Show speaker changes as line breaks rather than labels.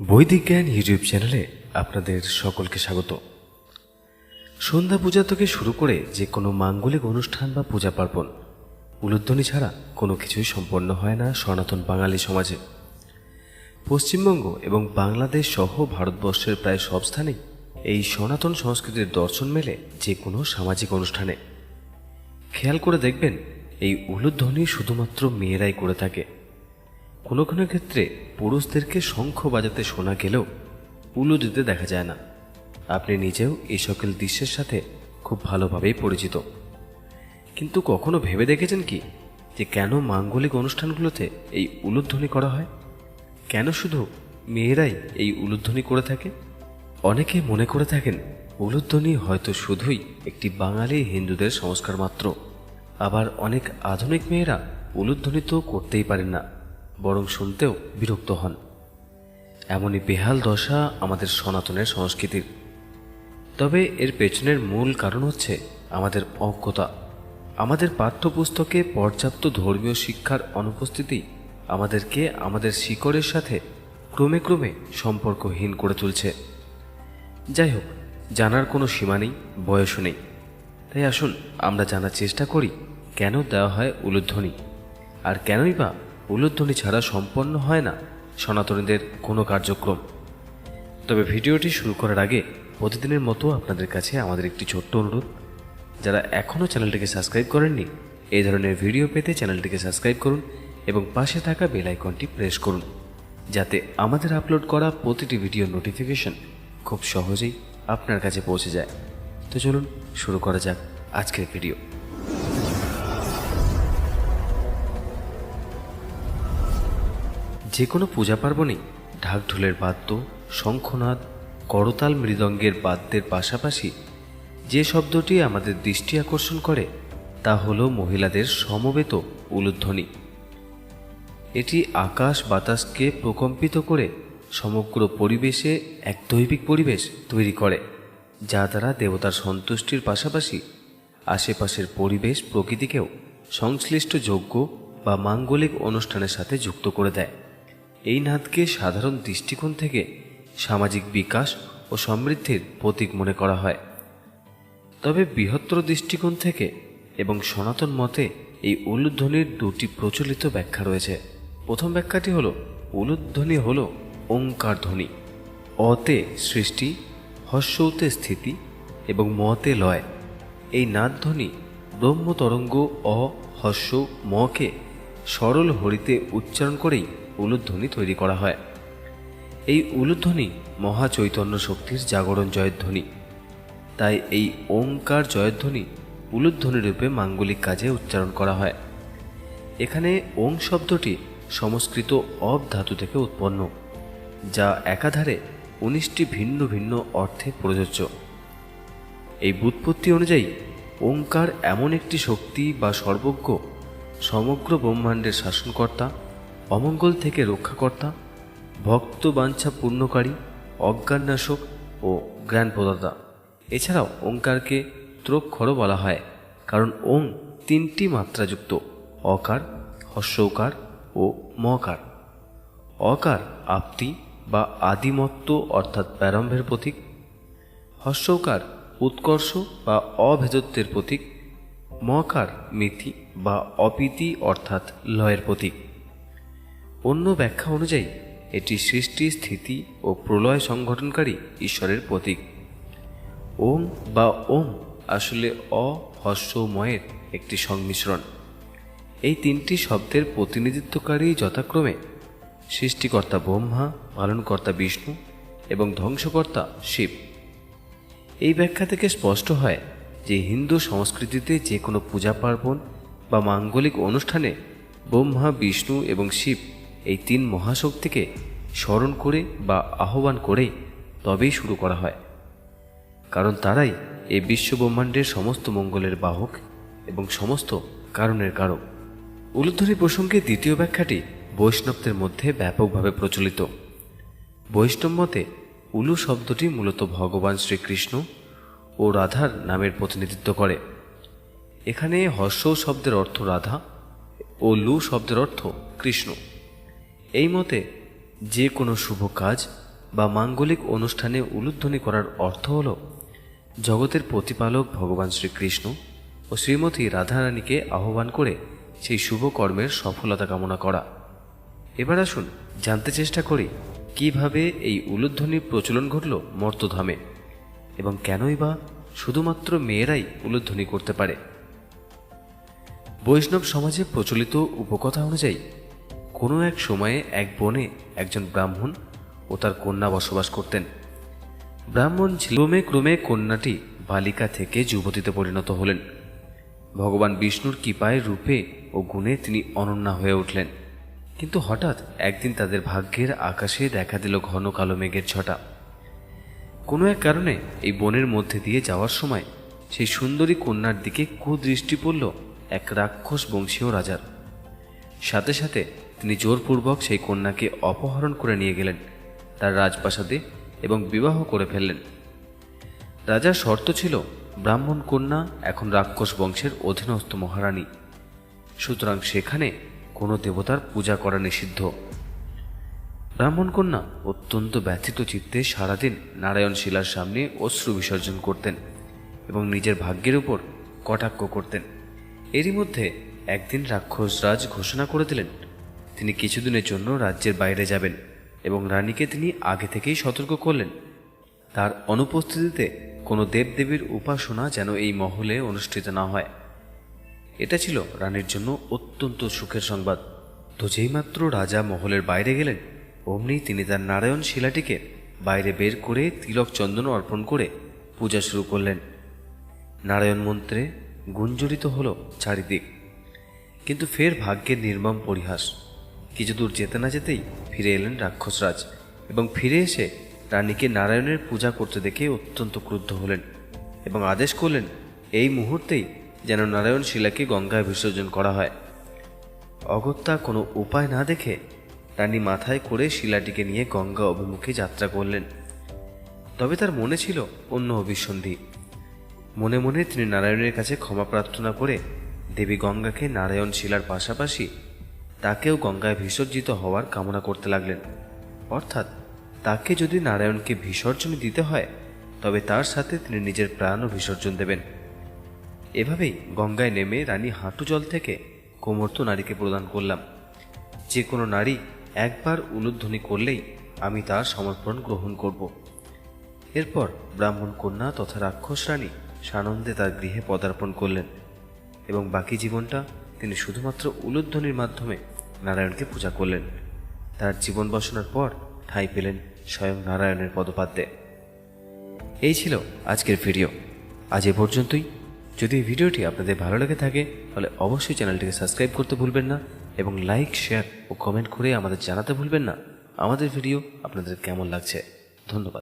বৈদিক জ্ঞান ইউটিউব চ্যানেলে আপনাদের সকলকে স্বাগত। সন্ধ্যা পূজা থেকে শুরু করে যে কোনো মাঙ্গলিক অনুষ্ঠান বা পূজা পার্বণ, উলুধ্বনি ছাড়া কোনো কিছুই সম্পন্ন হয় না সনাতন বাঙালি সমাজে। পশ্চিমবঙ্গ এবং বাংলাদেশ সহ ভারতবর্ষের প্রায় সব স্থানেই এই সনাতন সংস্কৃতির দর্শন মেলে যে কোনো সামাজিক অনুষ্ঠানে। খেয়াল করে দেখবেন, এই উলুধ্বনি শুধুমাত্র মেয়েরাই করে থাকে। কোনো কোনো ক্ষেত্রে পুরুষদেরকে শঙ্খ বাজাতে শোনা গেলেও উলু দিতে দেখা যায় না। আপনি নিজেও এই সকল দৃশ্যের সাথে খুব ভালোভাবেই পরিচিত। কিন্তু কখনো ভেবে দেখেছেন কি যে কেন মাঙ্গলিক অনুষ্ঠানগুলোতে এই উলুধ্বনি করা হয়? কেন শুধু মেয়েরাই এই উলুধ্বনি করে থাকে? অনেকে মনে করে থাকেন উলুধ্বনি হয়তো শুধুই একটি বাঙালি হিন্দুদের সংস্কার মাত্র। আবার অনেক আধুনিক মেয়েরা উলুধ্বনি তো করতেই পারেন না। বরং শুনতেও বিরক্ত হন। এমনই বেহাল দশা আমাদের সনাতনের সংস্কৃতির। তবে এর পেছনের মূল কারণ হচ্ছে আমাদের অজ্ঞতা। আমাদের পাঠ্যপুস্তকে পর্যাপ্ত ধর্মীয় শিক্ষার অনুপস্থিতি আমাদেরকে আমাদের শিকড়ের সাথে ক্রমে ক্রমে সম্পর্কহীন করে তুলছে। যাই হোক, জানার কোনো সীমা নেই, বয়সও নেই। তাই আসুন, আমরা জানার চেষ্টা করি কেন দেওয়া হয় উলুধ্বনি। আর কেনই বা উলুধ্বনি ছাড়া সম্পন্ন হয় না সনাতনীদের কোনো কার্যক্রম। তবে ভিডিওটি শুরু করার আগে প্রতিদিনের মতো আপনাদের কাছে আমাদের একটি ছোট্ট অনুরোধ। যারা এখনও চ্যানেলটিকে সাবস্ক্রাইব করেননি, এই ধরনের ভিডিও পেতে চ্যানেলটিকে সাবস্ক্রাইব করুন এবং পাশে থাকা বেল আইকনটি প্রেস করুন, যাতে আমাদের আপলোড করা প্রতিটি ভিডিও নোটিফিকেশন খুব সহজেই আপনার কাছে পৌঁছে যায়। তো চলুন শুরু করা যাক আজকের ভিডিও। যে কোনো পূজা পার্বণেই ঢাক বাদ্য, শঙ্খনাদ, করতাল মৃদঙ্গের বাদ্যের পাশাপাশি যে শব্দটি আমাদের দৃষ্টি আকর্ষণ করে, তা হলো মহিলাদের সমবেত উলুধ্বনি। এটি আকাশ বাতাসকে প্রকম্পিত করে সমগ্র পরিবেশে এক দৈবিক পরিবেশ তৈরি করে, যা দ্বারা দেবতার সন্তুষ্টির পাশাপাশি আশেপাশের পরিবেশ প্রকৃতিকেও সংশ্লিষ্ট যোগ্য বা মাঙ্গলিক অনুষ্ঠানের সাথে যুক্ত করে দেয়। এই নাথকে সাধারণ দৃষ্টিকোণ থেকে সামাজিক বিকাশ ও সমৃদ্ধির প্রতীক মনে করা হয়। তবে বৃহত্তর দৃষ্টিকোণ থেকে এবং সনাতন মতে এই উলুধ্বনির দুটি প্রচলিত ব্যাখ্যা রয়েছে। প্রথম ব্যাখ্যাটি হল, উলুধ্বনি হল ওঙ্কার ধ্বনি। অতে সৃষ্টি, হর্ষৌতে স্থিতি এবং মতে লয়। এই নাদধ্বনি ব্রহ্মতরঙ্গ, অ, হর্ষ, মকে সরল হরিতে উচ্চারণ করেই উলুধ্বনি তৈরি করা হয়। এই উলুধ্বনি মহাচৈতন্য শক্তির জাগরণ জয়ধ্বনি। তাই এই ওঙ্কার জয়ধ্বনি উলুধ্বনি রূপে মাঙ্গলিক কাজে উচ্চারণ করা হয়। এখানে ওং শব্দটি সংস্কৃত অব ধাতু থেকে উৎপন্ন, যা একাধারে উনিশটি ভিন্ন ভিন্ন অর্থে প্রযোজ্য। এই বুৎপত্তি অনুযায়ী, ওঙ্কার এমন একটি শক্তি বা সর্বজ্ঞ সমগ্র ব্রহ্মাণ্ডের শাসনকর্তা অমঙ্গল থেকে রক্ষাকর্তা ভক্ত বাঞ্ছা পূর্ণকারী, অজ্ঞাননাশক ও জ্ঞান প্রদাতা এছাড়াও ওঙ্কারকে ত্রক্ষরও বলা হয়, কারণ ওং তিনটি মাত্রাযুক্ত, অকার, হর্ষৌকার ও মকার অকার আপ্তি বা আদিমত্ব অর্থাৎ প্রারম্ভের প্রতীক, হর্ষৌকার উৎকর্ষ বা অভেদত্বের প্রতীক মকার মিথি বা অপিতি অর্থাৎ লয়ের প্রতীক। অন্য ব্যাখ্যা অনুযায়ী, এটি সৃষ্টি, স্থিতি ও প্রলয় সংগঠনকারী ঈশ্বরের প্রতীক। ওম বা ওম আসলে অ অহস্যময়ের একটি সংমিশ্রণ। এই তিনটি শব্দের প্রতিনিধিত্বকারী যথাক্রমে সৃষ্টিকর্তা ব্রহ্মা, পালনকর্তা বিষ্ণু এবং ধ্বংসকর্তা শিব। এই ব্যাখ্যা থেকে স্পষ্ট হয় যে হিন্দু সংস্কৃতিতে যে কোনো পূজা পার্বণ বা মাঙ্গলিক অনুষ্ঠানে ব্রহ্মা, বিষ্ণু এবং শিব এই তিন মহাশক্তিকে স্মরণ করে বা আহ্বান করেই তবেই শুরু করা হয়। কারণ তারাই এই বিশ্বব্রহ্মাণ্ডের সমস্ত মঙ্গলের বাহক এবং সমস্ত কারণের কারক। উলুধ্বনি প্রসঙ্গে দ্বিতীয় ব্যাখ্যাটি বৈষ্ণবদের মধ্যে ব্যাপকভাবে প্রচলিত। বৈষ্ণব মতে উলু শব্দটি মূলত ভগবান শ্রীকৃষ্ণ ও রাধার নামের প্রতিনিধিত্ব করে। এখানে হর্ষ শব্দের অর্থ রাধা ও লু শব্দের অর্থ কৃষ্ণ। এই মতে, যে কোনো শুভ কাজ বা মাঙ্গলিক অনুষ্ঠানে উলুধ্বনি করার অর্থ হল, জগতের প্রতিপালক ভগবান শ্রীকৃষ্ণ ও শ্রীমতী রাধারানীকে আহ্বান করে সেই শুভ কর্মের সফলতা কামনা করা। এবার আসুন জানতে চেষ্টা করি, কীভাবে এই উলুধ্বনির প্রচলন ঘটল মর্তধামে এবং কেনই বা শুধুমাত্র মেয়েরাই উলুধ্বনি করতে পারে? বৈষ্ণব সমাজে প্রচলিত উপকথা অনুযায়ী কোনো এক সময়ে এক বনে একজন ব্রাহ্মণ ও তার কন্যা বসবাস করতেন। ব্রাহ্মণ ক্রমে ক্রমে কন্যাটি বালিকা থেকে যুবতীতে পরিণত হলেন। ভগবান বিষ্ণুর কৃপায়, রূপে ও গুণে তিনি অনন্যা হয়ে উঠলেন। কিন্তু হঠাৎ একদিন তাদের ভাগ্যের আকাশে দেখা দিল ঘন কালো মেঘের ছটা। কোনো এক কারণে এই বনের মধ্যে দিয়ে যাওয়ার সময় সেই সুন্দরী কন্যার দিকে কুদৃষ্টি পড়ল এক রাক্ষস বংশীয় রাজার। সাথে সাথে তিনি জোরপূর্বক সেই কন্যাকে অপহরণ করে নিয়ে গেলেন, তার রাজপ্রাসাদে, এবং বিবাহ করে ফেললেন। রাজার শর্ত ছিল, ব্রাহ্মণ কন্যা এখন রাক্ষস বংশের অধীনস্থ মহারানী। সুতরাং সেখানে কোনো দেবতার পূজা করা নিষিদ্ধ। ব্রাহ্মণ কন্যা অত্যন্ত ব্যথিত চিত্তে সারাদিন নারায়ণ শিলার সামনে অশ্রু বিসর্জন করতেন এবং নিজের ভাগ্যের উপর কটাক্ষ করতেন। এরই মধ্যে একদিন রাক্ষসরাজ ঘোষণা করে দিলেন তিনি কিছুদিনের জন্য রাজ্যের বাইরে যাবেন এবং রানীকে তিনি আগে থেকেই সতর্ক করলেন। তার অনুপস্থিতিতে কোনো দেবদেবীর উপাসনা যেন এই মহলে অনুষ্ঠিত না হয়। এটা ছিল রানীর জন্য অত্যন্ত সুখের সংবাদ। তো যেইমাত্র রাজা মহলের বাইরে গেলেন, অমনি তিনি তার নারায়ণ শিলাটিকে বাইরে বের করে তিলক চন্দন অর্পণ করে পূজা শুরু করলেন। নারায়ণ মন্ত্রে গুঞ্জরিত হল চারিদিক, কিন্তু ফের ভাগ্যের নির্মম পরিহাস। কিছু দূর যেতে না যেতেই ফিরে এলেন রাক্ষসরাজ এবং ফিরে এসে রানীকে নারায়ণের পূজা করতে দেখে অত্যন্ত ক্রুদ্ধ হলেন এবং আদেশ করলেন, এই মুহূর্তেই যেন নারায়ণ শিলাকে গঙ্গায় বিসর্জন করা হয়। অগত্যা কোনো উপায় না দেখে রানী মাথায় করে শিলাটিকে নিয়ে গঙ্গা অভিমুখে যাত্রা করলেন। তবে তার মনে ছিল অন্য অভিসন্ধি। মনে মনে তিনি নারায়ণের কাছে ক্ষমা প্রার্থনা করে দেবী গঙ্গাকে নারায়ণ শিলার পাশাপাশি তাকেও গঙ্গায় বিসর্জিত হওয়ার কামনা করতে লাগলেন। অর্থাৎ তাকে যদি নারায়ণকে বিসর্জন দিতে হয়, তবে তার সাথে তিনি নিজের প্রাণও বিসর্জন দেবেন। এভাবেই গঙ্গায় নেমে রানী হাঁটু জল থেকে কোমর্ত নারীকে প্রদান করলাম। যে কোনো নারী একবার উলুধ্বনি করলেই আমি তার সমর্পণ গ্রহণ করব। এরপর ব্রাহ্মণ কন্যা তথা রাক্ষস রানী সানন্দে তার গৃহে পদার্পণ করলেন এবং বাকি জীবনটা তিনি শুধুমাত্র উলুধ্বনির মাধ্যমে নারায়ণকে পূজা করলেন। তার জীবন বসনের পর ঠাঁই পেলেন স্বয়ং নারায়ণের পদপাদ্যে এই ছিল আজকের ভিডিও। আজ এ পর্যন্তই। যদি এই ভিডিওটি আপনাদের ভালো লেগে থাকে, তাহলে অবশ্যই চ্যানেলটিকে সাবস্ক্রাইব করতে ভুলবেন না এবং লাইক, শেয়ার ও কমেন্ট করে আমাদের জানাতে ভুলবেন না। আমাদের ভিডিও আপনাদের কেমন লাগছে? ধন্যবাদ।